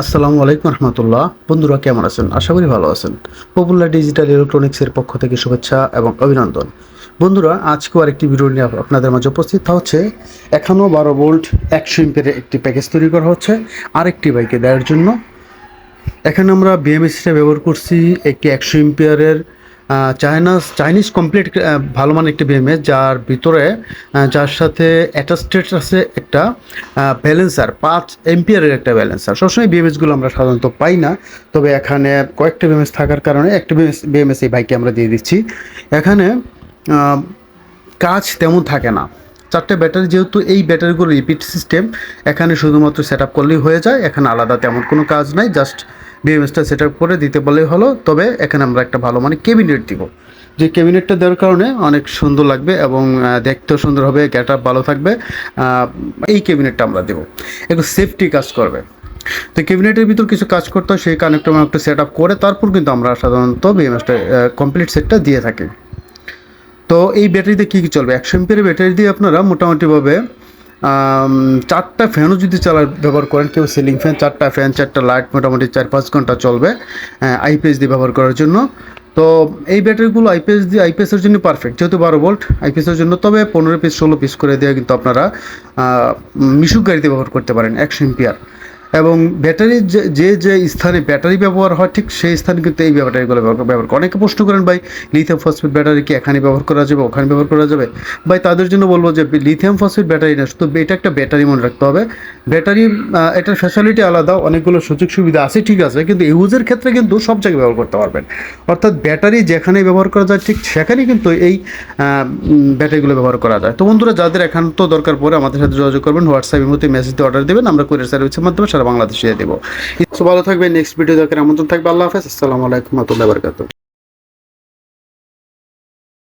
আসসালামু আলাইকুম রহমতুল্লাহ। বন্ধুরা, কেমন আছেন? আশা করি ভালো আছেন। পপুলার ডিজিটাল ইলেকট্রনিক্সের পক্ষ থেকে শুভেচ্ছা এবং অভিনন্দন। বন্ধুরা, আজকেও আরেকটি ভিডিও নিয়ে আপনাদের মাঝে উপস্থিত তা হচ্ছে। এখনও বারো বোল্ট একশো ইম্পের একটি প্যাকেজ তৈরি করা হচ্ছে। আরেকটি বাইকে দেওয়ার জন্য। এখানে আমরা বিএমএসিটা ব্যবহার করছি, একটি একশো ইম্পিয়ারের চায়নাস চাইনিজ কমপ্লিট ভালো মানের একটি বিএমএস যার ভিতরে যার সাথে অ্যাটাস্টেড আছে একটা ব্যালেন্সার পাঁচ এম্পিয়ারের একটা ব্যালেন্সার সবসময় বিএমএসগুলো আমরা সাধারণত পাই না, তবে এখানে কয়েকটা বিএমএস থাকার কারণে একটা বিএমএস বিএমএস এই বাইকে আমরা দিয়ে দিচ্ছি। এখানে কাজ তেমন থাকে না। চারটে ব্যাটারি যেহেতু, এই ব্যাটারিগুলো রিপিট সিস্টেম এখানে শুধুমাত্র সেট আপ করলেই হয়ে যায়, এখানে আলাদা তেমন কোনো কাজ নাই জাস্ট বিএমএসটা সেট আপ করে দিতে বললেই হলো, তবে এখানে আমরা একটা ভালো মানে ক্যাবিনেট দিব। যে ক্যাবিনেটটা দেওয়ার কারণে অনেক সুন্দর লাগবে এবং দেখতেও সুন্দর হবে আপ ভালো থাকবে। এই ক্যাবিনেটটা আমরা দেবো। একটু সেফটি কাজ করবে। তো ক্যাবিনেটের ভিতর কিছু কাজ করতে হয়, সেই কানেক্টর একটা সেট আপ করে তারপর কিন্তু আমরা সাধারণত বিএমএসটা কমপ্লিট সেটটা দিয়ে থাকি। তো এই ব্যাটারিতে কী কী চলবে? একশো এমপিয়ার ব্যাটারি দিয়ে আপনারা মোটামুটিভাবে চারটা ফ্যানও যদি চালা ব্যবহার করেন, কেউ সিলিং ফ্যান চারটা ফ্যান চারটা লাইট মোটামুটি চার পাঁচ ঘণ্টা চলবে আইপিএস দিয়ে ব্যবহার করার জন্য। তো এই ব্যাটারিগুলো আইপিএস দিয়ে আইপিএসের জন্য পারফেক্ট যেহেতু বারো ভোল্ট আইপিএসের জন্য, তবে পনেরো পিস ষোলো পিস করে দেওয়া কিন্তু আপনারা মিশুক গাড়িতে ব্যবহার করতে পারেন, একশো এমপিয়ার এবং ব্যাটারির যে যে স্থানে ব্যাটারি ব্যবহার হয়, ঠিক সেই স্থানে কিন্তু এই ব্যাটারিগুলো ব্যবহার করে অনেকে প্রশ্ন করেন, ভাই লিথিয়াম ফসফেট ব্যাটারি কি এখানে ব্যবহার করা যাবে ওখানে ব্যবহার করা যাবে? ভাই, তাদের জন্য বলব যে লিথিয়াম ফসফেট ব্যাটারি না, শুধু এটা একটা ব্যাটারি মনে রাখতে হবে। ব্যাটারি এটার ফ্যাসিলিটি আলাদা, অনেকগুলো সুযোগ সুবিধা আছে, ঠিক আছে, কিন্তু ইউজের ক্ষেত্রে কিন্তু সব জায়গায় ব্যবহার করতে পারবেন। অর্থাৎ ব্যাটারি যেখানে ব্যবহার করা যায়, ঠিক সেখানেই কিন্তু এই ব্যাটারিগুলো ব্যবহার করা যায়। তো বন্ধুরা, যাদের একান্ত দরকার পড়ে আমাদের সাথে যোগাযোগ করবেন হোয়াটসঅ্যাপের মধ্যে মেসেজ অর্ডার দেবেন, আমরা কুরিয়ার সার্ভিসের মাধ্যমে সারা বাংলাদেশে দেবো। ভালো থাকবে নেক্সট ভিডিও দেখার আমন্ত্রণ থাকবে। আল্লাহ হাফেজ আসসালামু আলাইকুম রহমতুল্লাহ